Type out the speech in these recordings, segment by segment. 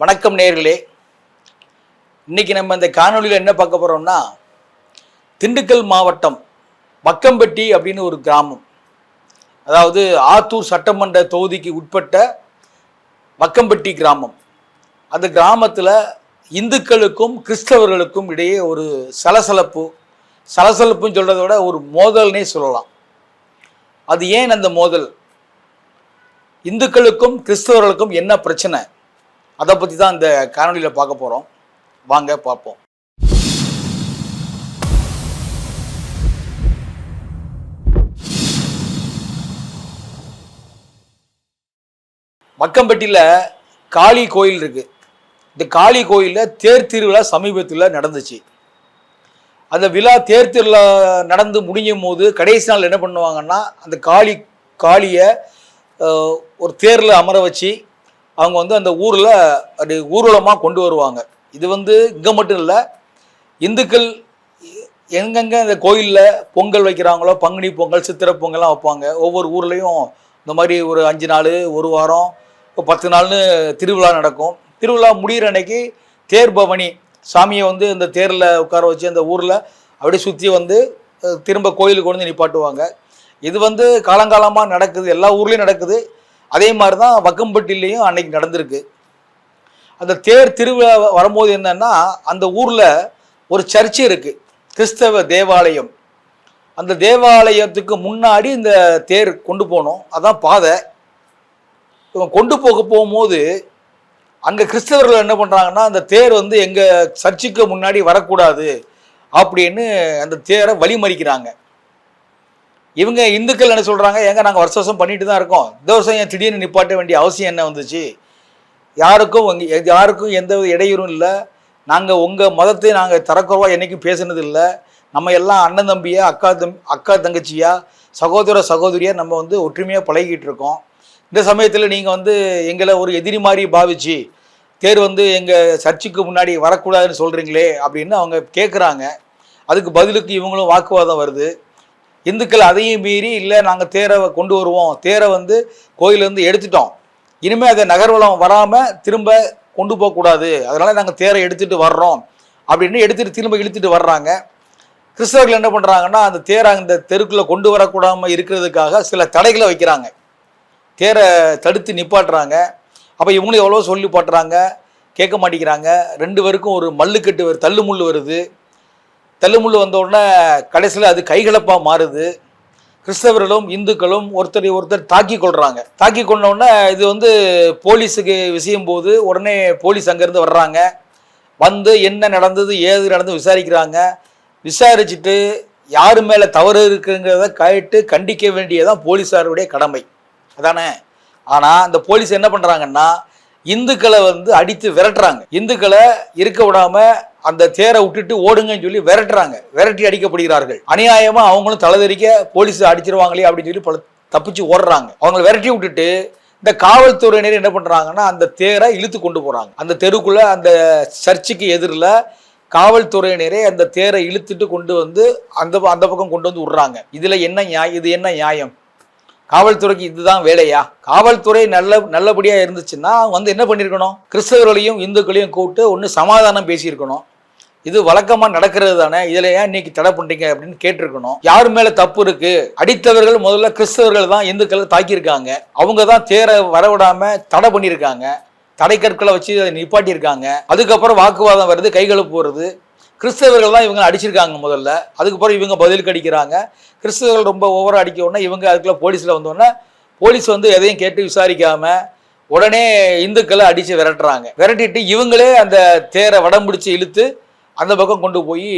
வணக்கம் நேர்களே. இன்னைக்கு நம்ம இந்த காணொளியில் என்ன பார்க்க போகிறோம்னா திண்டுக்கல் மாவட்டம் வக்கம்பட்டி அப்படின்னு ஒரு கிராமம். அதாவது ஆத்தூர் சட்டமன்ற தொகுதிக்கு உட்பட்ட வக்கம்பட்டி கிராமம். அந்த கிராமத்தில் இந்துக்களுக்கும் கிறிஸ்தவர்களுக்கும் இடையே ஒரு சலசலப்பு சலசலப்புன்னு சொல்கிறத விட ஒரு மோதல்னே சொல்லலாம். அது ஏன் அந்த மோதல்? இந்துக்களுக்கும் கிறிஸ்தவர்களுக்கும் என்ன பிரச்சனை? அதை பற்றி தான் இந்த காணொலியில் பார்க்க போகிறோம் வாங்க பார்ப்போம். மக்கம்பட்டியில் காளி கோயில் இருக்குது இந்த காளி கோயிலில் தேர் திருவிழா சமீபத்தில் நடந்துச்சு. அந்த விழா தேர் திருவிழா நடந்து முடியும் போது கடைசி நாள் என்ன பண்ணுவாங்கன்னா அந்த காளி காளியை ஒரு தேரில் அமர வச்சு அவங்க வந்து அந்த ஊரில் அப்படி ஊர்வலமாக கொண்டு வருவாங்க. இது வந்து இங்கே மட்டும் இல்லை இந்துக்கள் எங்கெங்கே இந்த கோயிலில் பொங்கல் வைக்கிறாங்களோ பங்குனி பொங்கல் சித்திரை பொங்கல்லாம் வைப்பாங்க. ஒவ்வொரு ஊர்லேயும் இந்த மாதிரி ஒரு அஞ்சு நாள் ஒரு வாரம் இப்போ பத்து நாள்னு திருவிழா நடக்கும். திருவிழா முடிகிற அன்னைக்கு தேர் பவனி சாமியை வந்து இந்த தேரில் உட்கார வச்சு அந்த ஊரில் அப்படியே சுற்றி வந்து திரும்ப கோயிலுக்கு கொண்டு வந்து நிப்பாட்டுவாங்க. இது வந்து காலங்காலமாக நடக்குது எல்லா ஊர்லேயும் நடக்குது. அதே மாதிரி தான் வக்கம்பட்டிலையும் அன்னைக்கு நடந்திருக்கு. அந்த தேர் திருவிழா வரும்போது என்னன்னா அந்த ஊரில் ஒரு சர்ச்சு இருக்குது கிறிஸ்தவ தேவாலயம். அந்த தேவாலயத்துக்கு முன்னாடி இந்த தேர் கொண்டு போகணும் அதான் பாதை. இவங்க கொண்டு போக போகும்போது அங்கே கிறிஸ்தவர்கள் என்ன பண்ணுறாங்கன்னா அந்த தேர் வந்து எங்கள் சர்ச்சுக்கு முன்னாடி வரக்கூடாது அப்படின்னு அந்த தேரை வழிமறிக்கிறாங்க. இவங்க இந்துக்கள் என்ன சொல்கிறாங்க ஏங்க நாங்கள் வருஷ வருஷம் பண்ணிட்டு தான் இருக்கோம். இந்த வருஷம் ஏன் திடீர்னு நிப்பாட்ட வேண்டிய அவசியம் என்ன வந்துச்சு? யாருக்கும் யாருக்கும் எந்த இடையூறும் இல்லை. நாங்கள் உங்கள் மதத்தை நாங்கள் தரக்குறவா என்றைக்கும் பேசுனது இல்லை. நம்ம எல்லாம் அண்ணன் தம்பியா அக்கா தம் அக்கா தங்கச்சியா சகோதர சகோதரியாக நம்ம வந்து ஒற்றுமையாக பழகிட்டு இருக்கோம். இந்த சமயத்தில் நீங்கள் வந்து எங்களை ஒரு எதிரி மாதிரி பாவிச்சு தேர் வந்து எங்கள் சர்ச்சுக்கு முன்னாடி வரக்கூடாதுன்னு சொல்கிறீங்களே அப்படின்னு அவங்க கேட்குறாங்க அதுக்கு பதிலுக்கு இவங்களும் வாக்குவாதம் வருது. இந்துக்கள் அதையும் மீறி இல்லை நாங்கள் தேரை கொண்டு வருவோம். தேரை வந்து கோயிலேருந்து எடுத்துட்டோம். இனிமேல் அதை நகர்வலம் வராமல் திரும்ப கொண்டு போகக்கூடாது அதனால் நாங்கள் தேரை எடுத்துகிட்டு வர்றோம். அப்படின்னு எடுத்துகிட்டு திரும்ப இழுத்துட்டு வர்றாங்க. கிறிஸ்தவர்கள் என்ன பண்ணுறாங்கன்னா அந்த தேரை அந்த தெருக்குள்ளே கொண்டு வரக்கூடாமல் இருக்கிறதுக்காக சில தடைகளை வைக்கிறாங்க. தேரை தடுத்து நிப்பாட்டுறாங்க. அப்போ இவங்களும் எவ்வளோ சொல்லி பாட்டுறாங்க. கேட்க மாட்டேங்கிறாங்க. ரெண்டு பேருக்கும் ஒரு மல்லுக்கட்டு வருது தள்ளுமுள்ளு வருது. தள்ளுமுள்ளு வந்த உடனே கடைசியில் அது கைகலப்பாக மாறுது. கிறிஸ்தவர்களும் இந்துக்களும் ஒருத்தரை ஒருத்தர் தாக்கி கொள்கிறாங்க தாக்கி கொண்டவுடனே இது வந்து போலீஸுக்கு விஷயம் போது உடனே போலீஸ் அங்கேருந்து வர்றாங்க. வந்து என்ன நடந்தது ஏது நடந்து விசாரிக்கிறாங்க. விசாரிச்சுட்டு யார் மேலே தவறு இருக்குங்கிறத கேட்டு கண்டிக்க வேண்டியதான் போலீஸாருடைய கடமை. அதானே? ஆனால் அந்த போலீஸ் என்ன பண்ணுறாங்கன்னா இந்துக்களை வந்து அடித்து விரட்டுறாங்க. இந்துக்களை இருக்க விடாமல் அந்த தேரை விட்டுட்டு ஓடுங்கன்னு சொல்லி விரட்டுறாங்க. விரட்டி அடிக்கப்படுகிறார்கள். அநியாயமா அவங்களும் தலைதறிக்க போலீஸ் அடிச்சிருவாங்களே அப்படின்னு சொல்லி பல தப்பிச்சு ஓடுறாங்க. அவங்கள விரட்டி விட்டுட்டு இந்த காவல்துறையினர் என்ன பண்ணுறாங்கன்னா அந்த தேரை இழுத்து கொண்டு போகிறாங்க அந்த தெருக்குள்ளே அந்த சர்ச்சுக்கு எதிரில் காவல்துறையினரே அந்த தேரை இழுத்துட்டு கொண்டு வந்து அந்த அந்த பக்கம் கொண்டு வந்து விடுறாங்க. இதில் என்ன நியாயம் இது என்ன நியாயம்? காவல்துறைக்கு இதுதான் வேலையா? காவல்துறை நல்ல நல்லபடியாக இருந்துச்சுன்னா வந்து என்ன பண்ணியிருக்கணும் கிறிஸ்தவர்களையும் இந்துக்களையும் கூப்பிட்டு ஒன்று சமாதானம் பேசியிருக்கணும். இது வழக்கமா நடக்கிறது தானே? இதுல ஏன் இன்னைக்கு தடை பண்றீங்க அப்படின்னு கேட்டிருக்கணும். யார் மேல தப்பு இருக்கு? அடித்தவர்கள் முதல்ல கிறிஸ்தவர்கள் தான் இந்துக்களை தாக்கியிருக்காங்க. அவங்க தான் தேரை வரவிடாம தடை பண்ணியிருக்காங்க. தடை கற்களை வச்சு அதை நிப்பாட்டியிருக்காங்க. அதுக்கப்புறம் வாக்குவாதம் வருது கைகலப்பு வருது கிறிஸ்தவர்கள் தான் இவங்க அடிச்சிருக்காங்க முதல்ல. அதுக்கப்புறம் இவங்க பதிலுக்கு அடிக்கிறாங்க. கிறிஸ்தவர்கள் ரொம்ப ஓவராக அடிக்க உடனே இவங்க அதுக்குள்ள போலீஸில் வந்தோடனே போலீஸ் வந்து எதையும் கேட்டு விசாரிக்காம உடனே இந்துக்களை அடிச்சு விரட்டுறாங்க. விரட்டிட்டு இவங்களே அந்த தேரை வடம் பிடிச்சி இழுத்து அந்த பக்கம் கொண்டு போய்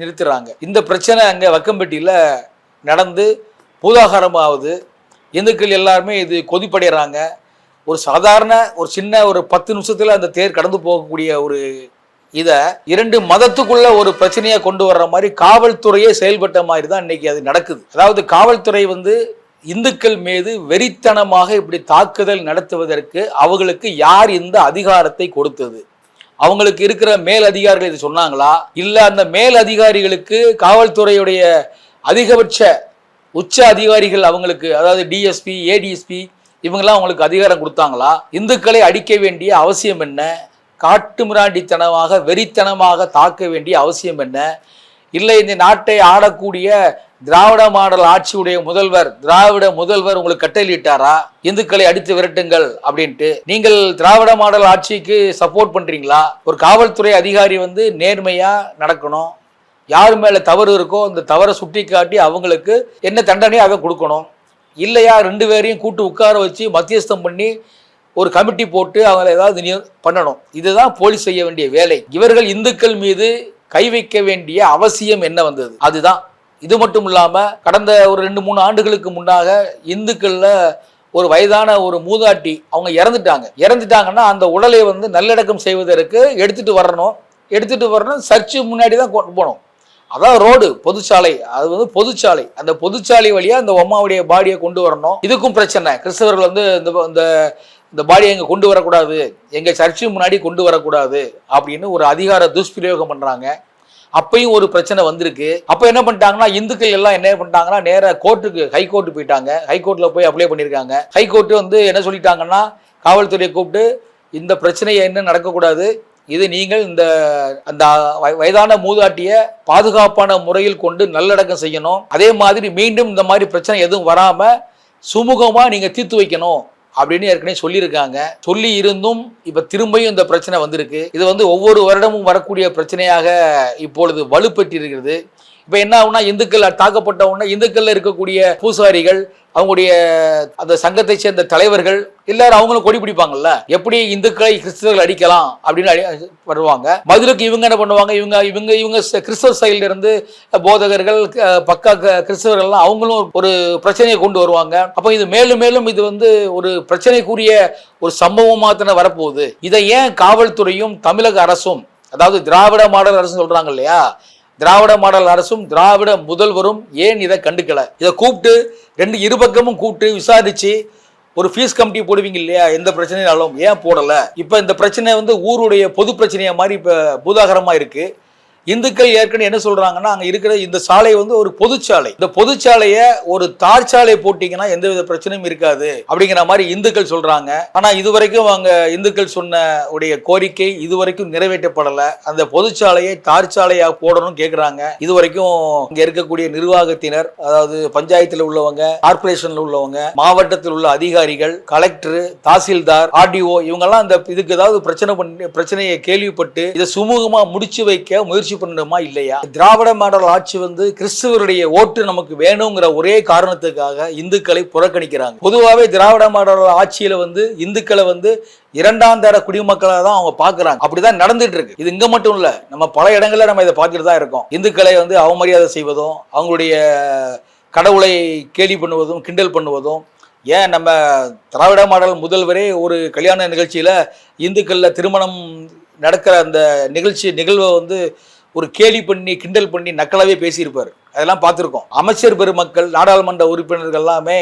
நிறுத்துறாங்க. இந்த பிரச்சனை அங்கே வக்கம்பட்டியில் நடந்து பூதாகாரமாகுது இந்துக்கள் எல்லாருமே இது கொதிப்படைகிறாங்க ஒரு சாதாரண ஒரு சின்ன ஒரு பத்து நிமிஷத்தில் அந்த தேர் கடந்து போகக்கூடிய ஒரு இதை இரண்டு மதத்துக்குள்ள ஒரு பிரச்சனையை கொண்டு வர்ற மாதிரி காவல்துறையே செயல்பட்ட மாதிரி தான் இன்னைக்கு அது நடக்குது. அதாவது காவல்துறை வந்து இந்துக்கள் மீது வெறித்தனமாக இப்படி தாக்குதல் நடத்துவதற்கு அவர்களுக்கு யார் இந்த அதிகாரத்தை கொடுத்தது? அவங்களுக்கு இருக்கிற மேல் அதிகாரிகள் இது சொன்னாங்களா? இல்ல அந்த மேல் அதிகாரிகளுக்கு காவல்துறையுடைய அதிகபட்ச உச்ச அதிகாரிகள் அவங்களுக்கு அதாவது டிஎஸ்பி ஏடிஎஸ்பி இவங்கெல்லாம் அவங்களுக்கு அதிகாரம் கொடுத்தாங்களா? இந்துக்களை அடிக்க வேண்டிய அவசியம் என்ன? காட்டுமிராண்டித்தனமாக வெறித்தனமாக தாக்க வேண்டிய அவசியம் என்ன? இல்லை இந்த நாட்டை ஆடக்கூடிய திராவிட மாடல் ஆட்சியுடைய முதல்வர் திராவிட முதல்வர் உங்களுக்கு கட்டளையிட்டாரா? இந்துக்களை அடித்து விரட்டுங்கள் அப்படின்ட்டு. நீங்கள் திராவிட மாடல் ஆட்சிக்கு சப்போர்ட் பண்றீங்களா? ஒரு காவல்துறை அதிகாரி வந்து நேர்மையா நடக்கணும். யார் மேல தவறு இருக்கோ அந்த தவறை சுட்டி காட்டி அவங்களுக்கு என்ன தண்டனையும் அதை கொடுக்கணும்? இல்லையா? ரெண்டு பேரையும் கூட்டு உட்கார வச்சு மத்தியஸ்தம் பண்ணி ஒரு கமிட்டி போட்டு அவங்கள ஏதாவது பண்ணணும். இதுதான் போலீஸ் செய்ய வேண்டிய வேலை. இவர்கள் இந்துக்கள் மீது கை வைக்க வேண்டிய அவசியம் என்ன வந்தது? அதுதான். இது மட்டும் இல்லாமல் கடந்த ஒரு ரெண்டு மூணு ஆண்டுகளுக்கு முன்னாக இந்துக்களில் ஒரு வயதான ஒரு மூதாட்டி அவங்க இறந்துட்டாங்க. இறந்துட்டாங்கன்னா அந்த உடலை வந்து நல்லடக்கம் செய்வதற்கு எடுத்துட்டு வரணும். எடுத்துட்டு வரணும். சர்ச்சு முன்னாடி தான் கொண்டு போகணும். அதான் ரோடு பொதுச்சாலை. அது வந்து பொதுச்சாலை. அந்த பொதுச்சாலை வழியா அந்த உமாவுடைய பாடியை கொண்டு வரணும். இதுக்கும் பிரச்சனை. கிறிஸ்தவர்கள் வந்து இந்த இந்த இந்த பாடியை இங்க கொண்டு வரக்கூடாது. எங்க சர்ச்சு முன்னாடி கொண்டு வரக்கூடாது அப்படின்னு ஒரு அதிகார துஷ்பிரயோகம் பண்றாங்க. அப்பயும் ஒரு பிரச்சனை வந்திருக்கு. அப்ப என்ன பண்ணிட்டாங்கன்னா இந்துக்கள் எல்லாம் என்ன பண்ணிட்டாங்கன்னா நேராக கோர்ட்டுக்கு ஹை கோர்ட்டு போயிட்டாங்க. ஹை கோர்ட்டில் போய் அப்ளை பண்ணியிருக்காங்க. ஹை கோர்ட்டு வந்து என்ன சொல்லிட்டாங்கன்னா காவல்துறையை கூப்பிட்டு இந்த பிரச்சனையை என்ன நடக்கக்கூடாது. இது நீங்கள் இந்த அந்த வயதான மூதாட்டிய பாதுகாப்பான முறையில் கொண்டு நல்லடக்கம் செய்யணும். அதே மாதிரி மீண்டும் இந்த மாதிரி பிரச்சனை எதுவும் வராம சுமூகமா நீங்க தீர்த்து வைக்கணும். அப்படின்னு ஏற்கனவே சொல்லியிருக்காங்க. சொல்லி இருந்தும் இப்ப திரும்பியும் இந்த பிரச்சனை வந்திருக்கு. இது வந்து ஒவ்வொரு வருடமும் வரக்கூடிய பிரச்சனையாக இப்பொழுது வலுப்பட்டிருக்கிறது இப்போ இப்ப என்ன ஆகுனா இந்துக்கள் தாக்கப்பட்ட உடனே இந்துக்கள்ல இருக்கக்கூடிய பூசாரிகள் அவங்களுடைய அந்த சங்கத்தை சேர்ந்த தலைவர்கள் எல்லாரும் அவங்களும் கொடி பிடிப்பாங்கல்ல? எப்படி இந்துக்களை கிறிஸ்தவர்கள் அடிக்கலாம் அப்படின்னு அடி- வருவாங்க. பதிலுக்கு இவங்க என்ன பண்ணுவாங்க? இவங்க இவங்க இவங்க கிறிஸ்தவ சைடுல இருந்து போதகர்கள் பக்கா க- கிறிஸ்தவர்கள்லாம் அவங்களும் ஒரு பிரச்சனையை கொண்டு வருவாங்க. அப்போ இது மேலும் மேலும் இது வந்து ஒரு பிரச்சனைக்குரிய ஒரு சம்பவமாக தானே வரப்போகுது. இதை ஏன் காவல்துறையும் தமிழக அரசும் அதாவது திராவிட மாடல் அரசு சொல்றாங்க இல்லையா? திராவிட மாடல் அரசும் திராவிட முதல்வரும் ஏன் இதை கண்டுக்கல? இதை கூப்பிட்டு ரெண்டு இருபக்கமும் கூப்பிட்டு விசாரிச்சு ஒரு ஃபீஸ் கமிட்டி போடுவீங்க இல்லையா? எந்த பிரச்சனையும் ஏன் போடலை? இப்போ இந்த பிரச்சனை வந்து ஊருடைய பொது பிரச்சனையை மாதிரி இப்போ பூதாகரமாக இருக்குது இந்துக்கள் ஏற்கனவே என்ன சொல்றாங்கன்னா அங்க இருக்கிற இந்த சாலை வந்து ஒரு பொதுச்சாலை. இந்த பொதுச்சாலையை ஒரு தார் சாலை போட்டீங்கன்னா எந்தவித பிரச்சனையும் இருக்காது அப்படிங்கிற மாதிரி இந்துக்கள் சொல்றாங்க. ஆனா இதுவரைக்கும் அவங்க இந்துக்கள் சொன்ன உடைய கோரிக்கை இதுவரைக்கும் நிறைவேற்றப்படல. அந்த பொதுச்சாலையை தார் சாலையா போடணும் கேக்குறாங்க. இதுவரைக்கும் இங்க இருக்கக்கூடிய நிர்வாகத்தினர் அதாவது பஞ்சாயத்துல உள்ளவங்க கார்பரேஷன்ல உள்ளவங்க மாவட்டத்தில் உள்ள அதிகாரிகள் கலெக்டர் தாசில்தார் ஆர்டிஓ இவங்கெல்லாம் இந்த இதுக்கு ஏதாவது பிரச்சனை பண்ணி பிரச்சனையை கேள்விப்பட்டு இதை சுமூகமா முடிச்சு வைக்க முயற்சி பண்ணணுமா இல்லையா? திராவிட மாடல் ஆட்சி வந்து கிறிஸ்துவருடைய ஓட்டு நமக்கு வேணுங்கிற ஒரே காரணத்துக்காக இந்துக்களை புறக்கணிக்கிறாங்க. பொதுவாகவே திராவிட மாடல் ஆட்சியில வந்து இந்துக்களை வந்து இரண்டாம் தர குடிமக்களாக தான் அவங்க பார்க்கறாங்க. அப்படிதான் நடந்துட்டு இருக்கு. இது இங்க மட்டும் இல்ல நம்ம பல இடங்கள்ல நம்ம இதை பார்த்துட்டு தான் இருக்கோம். இந்துக்களை வந்து அவமரியாதை செய்வதும் அவங்களுடைய கடவுளை கேலி பண்ணுவதும் கிண்டல் பண்ணுவதும் ஏன் நம்ம திராவிட மாடல் முதல்வரே ஒரு கல்யாண நிகழ்ச்சியில இந்துக்கள்ல திருமணம் நடக்கிற அந்த நிகழ்ச்சி நிகழ்வை வந்து ஒரு கேலி பண்ணி கிண்டல் பண்ணி நக்கலாவே பேசியிருப்பார். அதெல்லாம் பார்த்துருக்கோம். அமைச்சர் பெருமக்கள் நாடாளுமன்ற உறுப்பினர்கள் எல்லாமே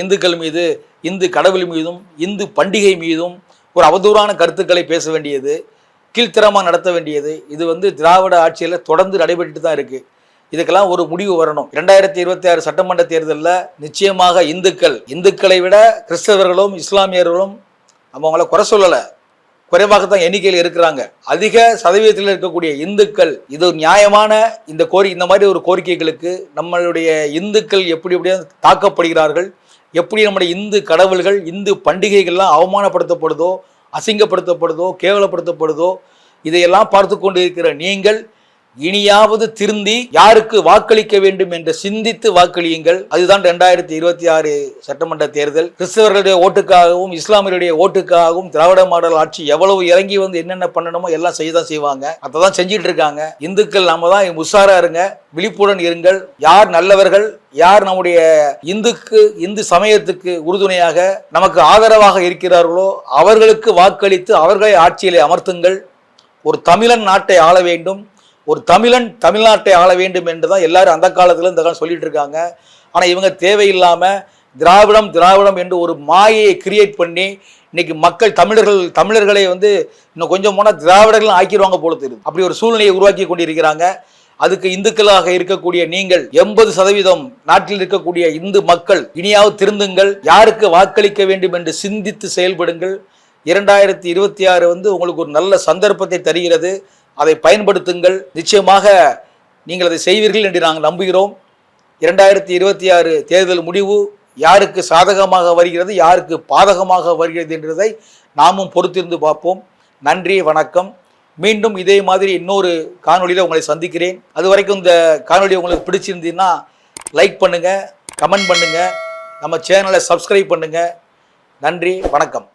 இந்துக்கள் மீது இந்து கடவுள் மீதும் இந்து பண்டிகை மீதும் ஒரு அவதூறான கருத்துக்களை பேச வேண்டியது கீழ்த்தரமாக நடத்த வேண்டியது. இது வந்து திராவிட ஆட்சியில் தொடர்ந்து நடைபெற்று தான் இருக்குது இதுக்கெல்லாம் ஒரு முடிவு வரணும். இரண்டாயிரத்தி இருபத்தி ஆறு சட்டமன்ற தேர்தலில் நிச்சயமாக இந்துக்கள் இந்துக்களை விட கிறிஸ்தவர்களும் இஸ்லாமியர்களும் அவங்கள குறை சொல்லலை. குறைவாகத்தான் எண்ணிக்கையில் இருக்கிறாங்க. அதிக சதவீதத்தில் இருக்கக்கூடிய இந்துக்கள் இது ஒரு நியாயமான இந்த கோரி இந்த மாதிரி ஒரு கோரிக்கைகளுக்கு நம்மளுடைய இந்துக்கள் எப்படி எப்படியா தாக்கப்படுகிறார்கள் எப்படி நம்முடைய இந்து கடவுள்கள் இந்து பண்டிகைகள்லாம் அவமானப்படுத்தப்படுதோ அசிங்கப்படுத்தப்படுதோ கேவலப்படுத்தப்படுதோ இதையெல்லாம் பார்த்து கொண்டு இருக்கிற நீங்கள் இனியாவது திருந்தி யாருக்கு வாக்களிக்க வேண்டும் என்று சிந்தித்து வாக்களியுங்கள். அதுதான் இரண்டாயிரத்தி இருபத்தி ஆறு சட்டமன்ற தேர்தல். கிறிஸ்தவர்களுடைய ஓட்டுக்காகவும் இஸ்லாமியருடைய ஓட்டுக்காகவும் திராவிட மாடல் ஆட்சி எவ்வளவு இறங்கி வந்து என்னென்ன பண்ணணுமோ எல்லாம் செய்யதான் செய்வாங்க. அதை தான் செஞ்சிட்டு இருக்காங்க. இந்துக்கள் நாம தான் உஷாரா இருங்க. விழிப்புடன் இருங்கள். யார் நல்லவர்கள் யார் நம்முடைய இந்துக்கு இந்து சமயத்துக்கு உறுதுணையாக நமக்கு ஆதரவாக இருக்கிறார்களோ அவர்களுக்கு வாக்களித்து அவர்களை ஆட்சியிலே அமர்த்துங்கள். ஒரு தமிழன் நாட்டை ஆள வேண்டும். ஒரு தமிழன் தமிழ்நாட்டை ஆள வேண்டும் என்று தான் எல்லாரும் அந்த காலத்தில் இந்த காலம் சொல்லிட்டு இருக்காங்க ஆனால் இவங்க தேவையில்லாமல் திராவிடம் திராவிடம் என்று ஒரு மாயையை கிரியேட் பண்ணி இன்னைக்கு மக்கள் தமிழர்கள் தமிழர்களை வந்து இன்னும் கொஞ்சம் போனால் திராவிடர்கள் ஆக்கிடுவாங்க போல தெரியுது. அப்படி ஒரு சூழ்நிலையை உருவாக்கி கொண்டிருக்கிறாங்க. அதுக்கு இந்துக்களாக இருக்கக்கூடிய நீங்கள் எண்பது சதவீதம் நாட்டில் இருக்கக்கூடிய இந்து மக்கள் இனியாவது திருந்துங்கள் யாருக்கு வாக்களிக்க வேண்டும் என்று சிந்தித்து செயல்படுங்கள். இரண்டாயிரத்தி இருபத்தி ஆறு வந்து உங்களுக்கு ஒரு நல்ல சந்தர்ப்பத்தை தருகிறது. அதை பயன்படுத்துங்கள். நிச்சயமாக நீங்கள் அதை செய்வீர்கள் என்று நாங்கள் நம்புகிறோம். இரண்டாயிரத்தி இருபத்தி ஆறு தேர்தல் முடிவு யாருக்கு சாதகமாக வருகிறது யாருக்கு பாதகமாக வருகிறது என்றதை நாமும் பொறுத்திருந்து பார்ப்போம். நன்றி வணக்கம். மீண்டும் இதே மாதிரி இன்னொரு காணொளியில் உங்களை சந்திக்கிறேன். அது வரைக்கும் இந்த காணொலி உங்களுக்கு பிடிச்சிருந்தீங்கன்னா லைக் பண்ணுங்கள் கமெண்ட் பண்ணுங்கள் நம்ம சேனலை சப்ஸ்கிரைப் பண்ணுங்கள் நன்றி வணக்கம்.